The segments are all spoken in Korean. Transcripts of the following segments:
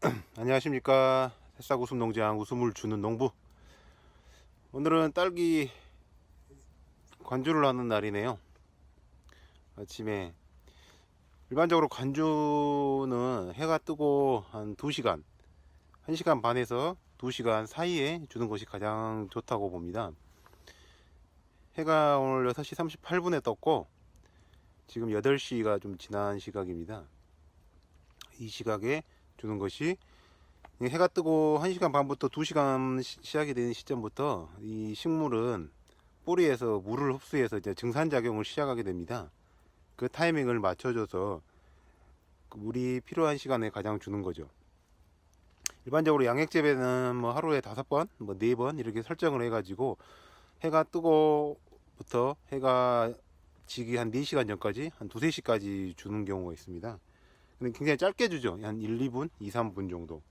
안녕하십니까. 새싹 웃음 농장 웃음을 주는 농부. 오늘은 딸기 관주를 하는 날이네요. 아침에 일반적으로 관주는 해가 뜨고 한 2시간 1시간 반에서 2시간 사이에 주는 것이 가장 좋다고 봅니다. 해가 오늘 6시 38분에 떴고 지금 8시가 좀 지난 시각입니다. 이 시각에 주는 것이 해가 뜨고 1시간 반부터 2시간 시- 시작이 되는 시점부터 이 식물은 뿌리에서 물을 흡수해서 이제 증산작용을 시작하게 됩니다. 그 타이밍을 맞춰줘서 그 물이 필요한 시간에 가장 주는 거죠. 일반적으로 양액재배는 뭐 하루에 다섯 번, 뭐 네 번 이렇게 설정을 해가지고 해가 뜨고부터 해가 지기 한 4시간 전까지 한 2, 3시까지 주는 경우가 있습니다. 굉장히 짧게 주죠. 한 1, 2분, 2, 3분 정도.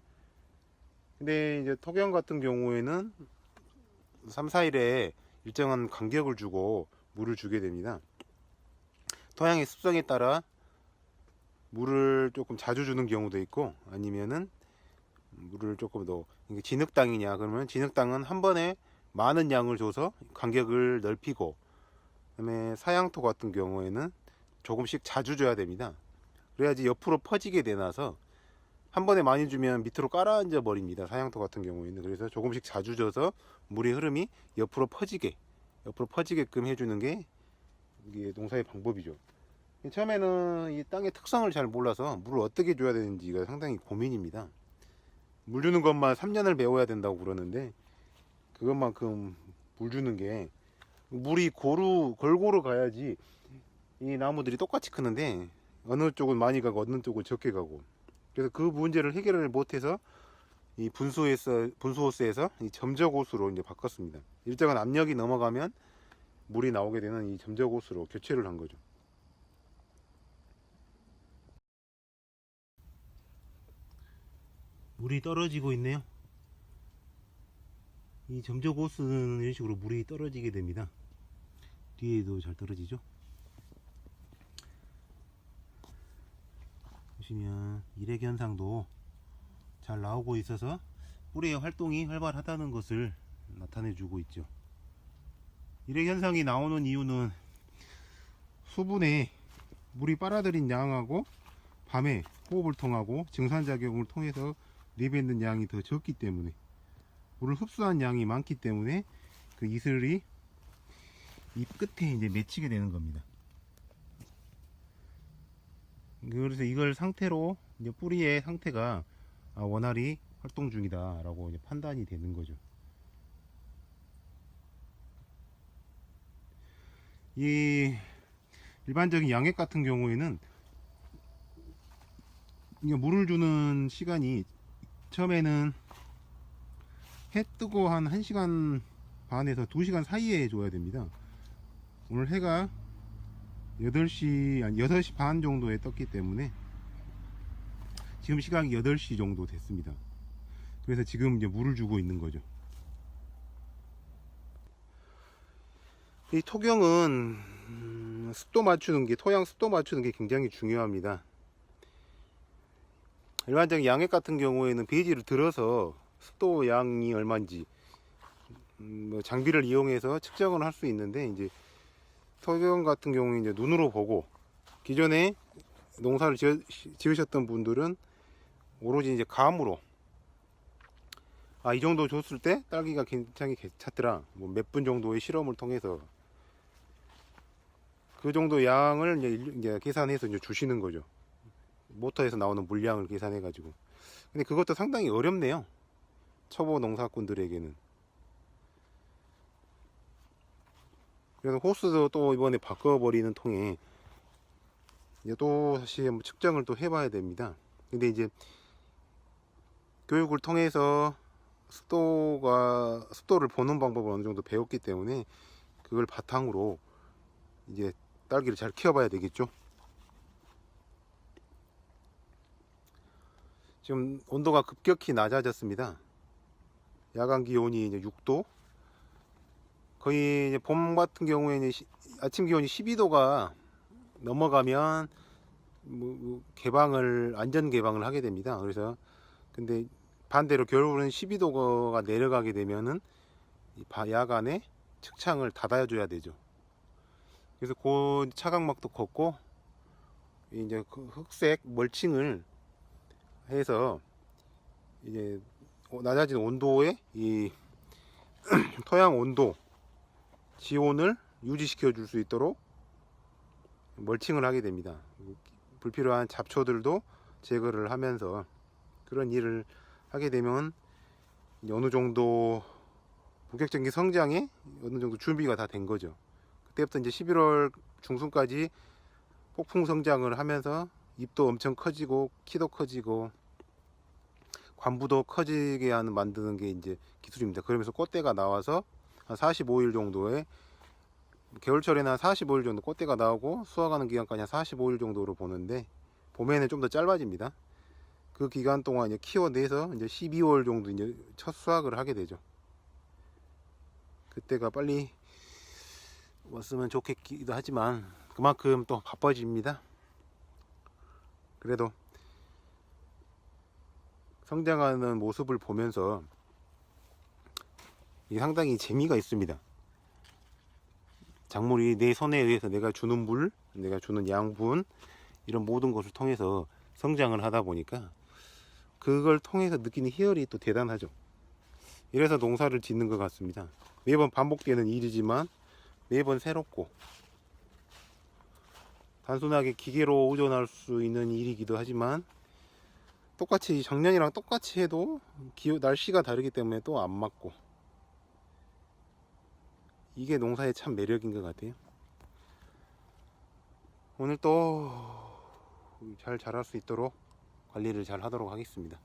근데 이제 토경 같은 경우에는 3, 4일에 일정한 간격을 주고 물을 주게 됩니다. 토양의 습성에 따라 물을 조금 자주 주는 경우도 있고 아니면은 물을 조금 더 이게 진흙땅이냐 그러면 진흙땅은 한 번에 많은 양을 줘서 간격을 넓히고 그다음에 사양토 같은 경우에는 조금씩 자주 줘야 됩니다. 그래야지 옆으로 퍼지게 되나서 한 번에 많이 주면 밑으로 깔아앉아 버립니다. 사양토 같은 경우에는 그래서 조금씩 자주 줘서 물의 흐름이 옆으로 퍼지게 옆으로 퍼지게끔 해주는 게 이게 농사의 방법이죠. 처음에는 이 땅의 특성을 잘 몰라서 물을 어떻게 줘야 되는지가 상당히 고민입니다. 물 주는 것만 3년을 배워야 된다고 그러는데 그것만큼 물 주는 게 물이 고루 골고루 가야지 이 나무들이 똑같이 크는데 어느 쪽은 많이 가고 어느 쪽은 적게 가고 그래서 그 문제를 해결을 못해서 이 분수에서 분수호스에서 이 점적 호수로 이제 바꿨습니다. 일정한 압력이 넘어가면 물이 나오게 되는 이 점적 호수로 교체를 한 거죠. 물이 떨어지고 있네요. 이 점적호스는 이런 식으로 물이 떨어지게 됩니다. 뒤에도 잘 떨어지죠. 보시면 일액 현상도 잘 나오고 있어서 뿌리의 활동이 활발하다는 것을 나타내 주고 있죠. 일액 현상이 나오는 이유는 수분에 물이 빨아들인 양하고 밤에 호흡을 통하고 증산작용을 통해서 내뱉는 양이 더 적기 때문에 물을 흡수한 양이 많기 때문에 그 이슬이 잎 끝에 이제 맺히게 되는 겁니다. 그래서 이걸 상태로 이제 뿌리의 상태가 아, 원활히 활동 중이다 라고 이제 판단이 되는 거죠. 이 일반적인 양액 같은 경우에는 물을 주는 시간이 처음에는 해 뜨고 한 1시간 반에서 2시간 사이에 줘야 됩니다. 오늘 해가 8시, 아니 6시 반 정도에 떴기 때문에 지금 시각이 8시 정도 됐습니다. 그래서 지금 이제 물을 주고 있는 거죠. 이 토경은 음, 습도 맞추는 게, 토양 습도 맞추는 게 굉장히 중요합니다. 일반적인 양액 같은 경우에는 베이지를 들어서 습도 양이 얼마인지 음, 뭐 장비를 이용해서 측정을 할 수 있는데 이제 토경 같은 경우에 이제 눈으로 보고 기존에 농사를 지어, 지으 셨던 분들은 오로지 이제 감으로 아 이 정도 줬을 때 딸기가 굉장히 괜찮더라. 뭐 몇 분 정도의 실험을 통해서 그 정도 양을 이제, 일- 이제 계산해서 이제 주시는 거죠. 모터에서 나오는 물량을 계산해 가지고. 근데 그것도 상당히 어렵네요. 초보 농사꾼들에게는 그래서 호스도 또 이번에 바꿔버리는 통에 이제 또 다시 한번 측정을 또 해봐야 됩니다. 근데 이제 교육을 통해서 습도가 습도를 보는 방법을 어느 정도 배웠기 때문에 그걸 바탕으로 이제 딸기를 잘 키워봐야 되겠죠. 지금 온도가 급격히 낮아졌습니다. 야간 기온이 이제 6도, 거의 봄 같은 경우에는 시- 아침 기온이 12도가 넘어가면 뭐, 뭐 개방을 안전 개방을 하게 됩니다. 그래서 근데 반대로 겨울은 12도가 내려가게 되면은 야간에 측창을 닫아줘야 되죠. 그래서 그 차광막도 걷고 이제 그 흑색 멀칭을 해서 이제 낮아진 온도에 이 토양 온도 지온을 유지시켜 줄 수 있도록 멀칭을 하게 됩니다. 불필요한 잡초들도 제거를 하면서 그런 일을 하게 되면 어느 정도 본격적인 성장에 어느 정도 준비가 다 된 거죠. 그때부터 이제 11월 중순까지 폭풍 성장을 하면서 잎도 엄청 커지고 키도 커지고 관부도 커지게 하는 만드는 게 이제 기술입니다. 그러면서 꽃대가 나와서 한 45일 정도에 겨울철에는 한 45일 정도 꽃대가 나오고 수확하는 기간까지 한 45일 정도로 보는데 봄에는 좀 더 짧아집니다. 그 기간 동안 이제 키워내서 이제 12월 정도 이제 첫 수확을 하게 되죠. 그때가 빨리 왔으면 좋겠기도 하지만 그만큼 또 바빠집니다. 그래도 성장하는 모습을 보면서 이게 상당히 재미가 있습니다. 작물이 내 손에 의해서 내가 주는 물, 내가 주는 양분 이런 모든 것을 통해서 성장을 하다 보니까 그걸 통해서 느끼는 희열이 또 대단하죠. 이래서 농사를 짓는 것 같습니다. 매번 반복되는 일이지만 매번 새롭고 단순하게 기계로 의존할 수 있는 일이기도 하지만 똑같이 작년이랑 똑같이 해도 기 날씨가 다르기 때문에 또 안 맞고 이게 농사의 참 매력인 것 같아요. 오늘 또 잘 자랄 수 있도록 관리를 잘 하도록 하겠습니다.